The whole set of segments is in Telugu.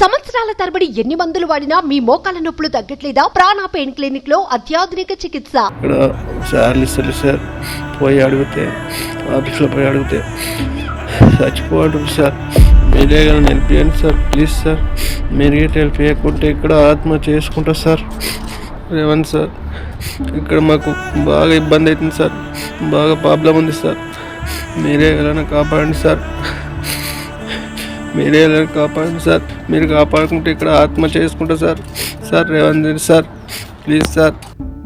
సంవత్సరాల తరబడి ఎన్ని మందులు వాడినా మీ మోకాల నొప్పులు తగ్గట్లేదా? ప్రాణ పెయిన్ క్లినిక్లో అత్యాధునిక చికిత్స. ఇక్కడ సార్లు ఇస్తారు సార్ పోయి అడిగితే ఆఫీస్లో పోయి అడిగితే చచ్చిపోవడం సార్ మీరే కానీ నిలిపియండి సార్ ప్లీజ్ సార్ మీరు హెల్ప్ చేయకుంటే ఇక్కడ ఆత్మ చేసుకుంటా సార్. రేవంత్ సార్ ఇక్కడ మాకు బాగా ఇబ్బంది అవుతుంది సార్ బాగా ప్రాబ్లం ఉంది సార్. మీరే ఎలా కాపాడండి సార్. మీరే కాపాడండి సార్. మీరు కాపాడుకుంటే ఇక్కడ ఆత్మ చేసుకుంటా sir. Sir Revanth sir please sir.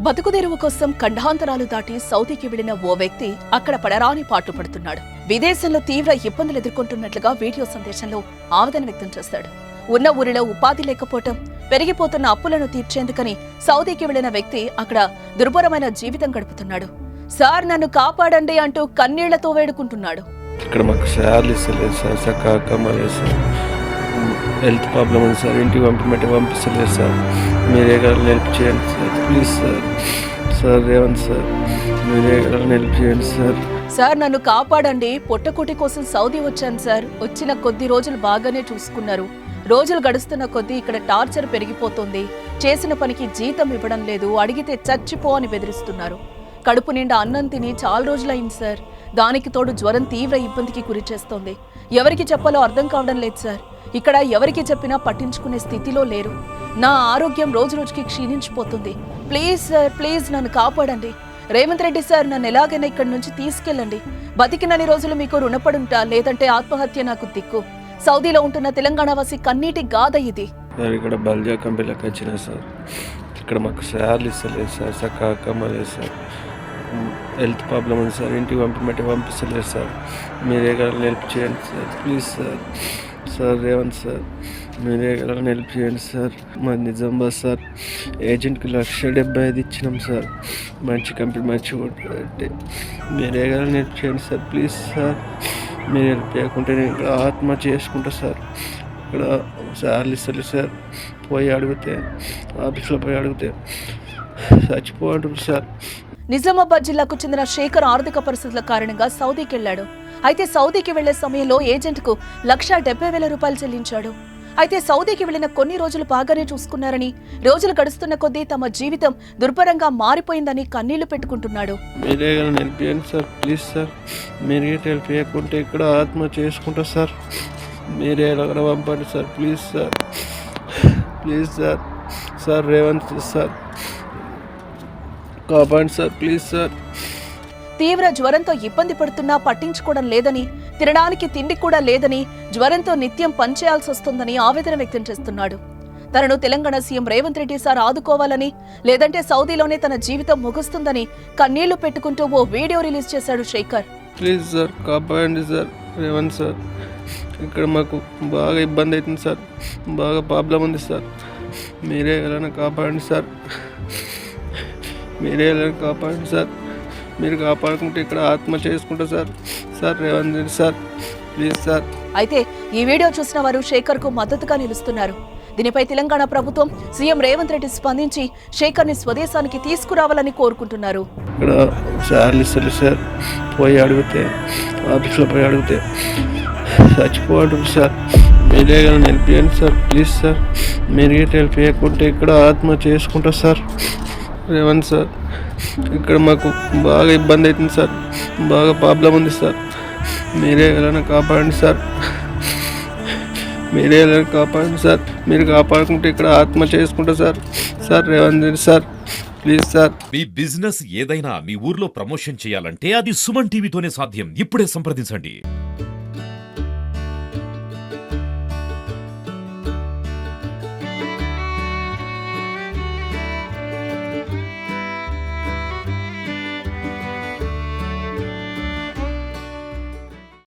బతుకుదెరువు కోసం ఖండాంతరాలు దాటి సౌదీకి వెళ్ళిన ఓ వ్యక్తి అక్కడ పడరాని పాటు పడుతున్నాడు. విదేశంలో తీవ్ర ఇబ్బందులు ఎదుర్కొంటున్నట్లుగా వీడియో సందేశంలో ఆవేదన వ్యక్తం చేశాడు ఉన్న ఊరిలో ఉపాధి లేకపోవటం పెరిగిపోతున్న అప్పులను తీర్చేందుకని సౌదీకి వెళ్ళిన వ్యక్తి అక్కడ దుర్భరమైన జీవితం గడుపుతున్నాడు. సార్ నన్ను కాపాడండి అంటూ కన్నీళ్ళతో వేడుకుంటున్నాడు. ఇక్కడ మాకు శాలరీ ఇస్తలేదు సార్ చక్కగా సార్. హెల్త్ ప్రాబ్లం ఉంది సార్ ఇంటికి పంపమంటే పంపిస్తలేదు సార్. మీరే గారు హెల్ప్ చేయండి sir please sir. Sir Revanth sir మీరే కదా హెల్ప్ చేయండి సార్. సార్ నన్ను కాపాడండి. పొట్టకుటి కోసం సౌదీ వచ్చాను సార్. వచ్చిన కొద్ది రోజులు బాగానే చూసుకున్నారు. రోజులు గడుస్తున్న కొద్దీ ఇక్కడ టార్చర్ పెరిగిపోతుంది. చేసిన పనికి జీతం ఇవ్వడం లేదు అడిగితే చచ్చిపో అని బెదిరిస్తున్నారు. కడుపు నిండా అన్నం తిని చాలా రోజులైంది సార్. దానికి తోడు జ్వరం తీవ్ర ఇబ్బందికి గురి చేస్తోంది. ఎవరికి చెప్పాలో అర్థం కావడం లేదు సార్. ఇక్కడ ఎవరికి చెప్పినా పట్టించుకునే స్థితిలో లేరు. నా ఆరోగ్యం రోజు రోజుకి క్షీణించిపోతుంది. ప్లీజ్ సార్ ప్లీజ్ నన్ను కాపాడండి. రేవంత్ రెడ్డి సార్ నన్ను ఎలాగైనా ఇక్కడి నుంచి తీసుకెళ్ళండి. బతికినన్ని రోజులు మీకు రుణపడుంటా లేదంటే ఆత్మహత్య నాకు దిక్కు. సౌదీలో ఉంటున్న తెలంగాణ వాసి కన్నీటి గాథ ఇది. సార్ ఇక్కడ బల్జా కంపెనీలకు వచ్చిన సార్. ఇక్కడ మాకు శాలరీ ఇస్తలేదు సార్ సకాకమ్మలేదు సార్. హెల్త్ ప్రాబ్లం ఉంది సార్ ఇంటికి పంపమంటే పంపిస్తలేదు సార్. మీరే కదా హెల్ప్ చేయండి sir please sir. Sir Revanth sir మీరే కదా హెల్ప్ చేయండి సార్. మా నిజామాబాద్ సార్ ఏజెంట్కి లక్ష డెబ్బై ఐదు ఇచ్చినాం సార్. మంచి కంపెనీ మంచి అంటే మీరే కదా హెల్ప్ చేయండి సార్ ప్లీజ్ సార్. మీరు హెల్ప్ చేయకుంటే నేను ఇక్కడ ఆత్మ చేసుకుంటా సార్. ఇక్కడ సార్లు ఇస్తారు సార్. పోయి అడిగితే ఆఫీస్లో పోయి అడిగితే చచ్చిపోవడం సార్. నిజామాబాద్ జిల్లాకు చెందిన శేఖర్ ఆర్థిక పరిస్థితుల కారణంగా సౌదీకి వెళ్ళాడు అయితే సౌదీకి వెళ్ళే సమయంలో ఏజెంట్కు లక్ష డెబ్బై వేల రూపాయలు చెల్లించాడు. అయితే సౌదీకి వెళ్ళిన కొన్ని రోజులు బాగానే చూసుకున్నారని రోజులు గడుస్తున్న కొద్దీ తమ జీవితం దుర్భరంగా మారిపోయిందని కన్నీళ్ళు పెట్టుకుంటున్నాడు. మీరే హెల్ప్ సార్ ప్లీజ్ సార్. మీరు హెల్ప్ చేయకుంటే ఇక్కడ ఆత్మ చేసుకుంటా సార్. మీరే ఎలాగైనా పంపండి sir please sir. Please sir. Sir Revanth sir. కాపాడండి సార్ ప్లీజ్ సార్. తీవ్ర జ్వరంతో ఇబ్బంది పడుతున్నా పట్టించుకోవడం లేదని తినడానికి తిండి కూడా లేదని జ్వరంతో నిత్యం పనిచేయాల్సి వస్తుందని ఆవేదన వ్యక్తం చేస్తున్నాడు. తనను తెలంగాణ సీఎం రేవంత్ రెడ్డి సార్ ఆదుకోవాలని లేదంటే సౌదీలోనే తన జీవితం ముగుస్తుందని కన్నీళ్ళు పెట్టుకుంటూ ఓ వీడియో రిలీజ్ చేశాడు శేఖర్. ప్లీజ్ సార్ కాపాడండి సార్ రేవంత్ సార్. ఇక్కడ మాకు బాగా ఇబ్బంది అవుతుంది సార్ బాగా ప్రాబ్లం ఉంది సార్. మీరే ఎలా కాపాడండి సార్. మీరే కాపాడండి సార్. మీరు కాపాడుకుంటే ఇక్కడ ఆత్మ చేసుకుంటా sir. Sir Revanth Reddy sir please sir. అయితే ఈ వీడియో చూసిన వారు శేఖర్కు మద్దతుగా నిలుస్తున్నారు. దీనిపై తెలంగాణ ప్రభుత్వం సీఎం రేవంత్ రెడ్డి స్పందించి శేఖర్ని స్వదేశానికి తీసుకురావాలని కోరుకుంటున్నారు. ఇక్కడ సార్లు ఇస్తారు సార్. పోయి అడిగితే ఆఫీస్లో పోయి అడిగితే చచ్చిపోవడం సార్. మీరే కానీ సార్ ప్లీజ్ సార్. మీరు హెల్ప్ చేయకుంటే ఇక్కడ ఆత్మ చేసుకుంటా సార్. రేవంత్ సార్. ఇక్కడ మాకు బాగా ఇబ్బంది అవుతుంది సార్. బాగా ప్రాబ్లం ఉంది సార్. మీరే ఎలా కాపాడండి సార్. మీరే ఎలా కాపాడండి సార్. మీరు కాపాడుకుంటే ఇక్కడ ఆత్మ చేసుకుంటా sir. Sir Revanth Reddy sir please sir. Me business ఏదైనా మీ ఊర్లో ప్రమోషన్ చేయాలంటే అది సుమన్ టీవీతోనే సాధ్యం. ఇప్పుడే సంప్రదించండి.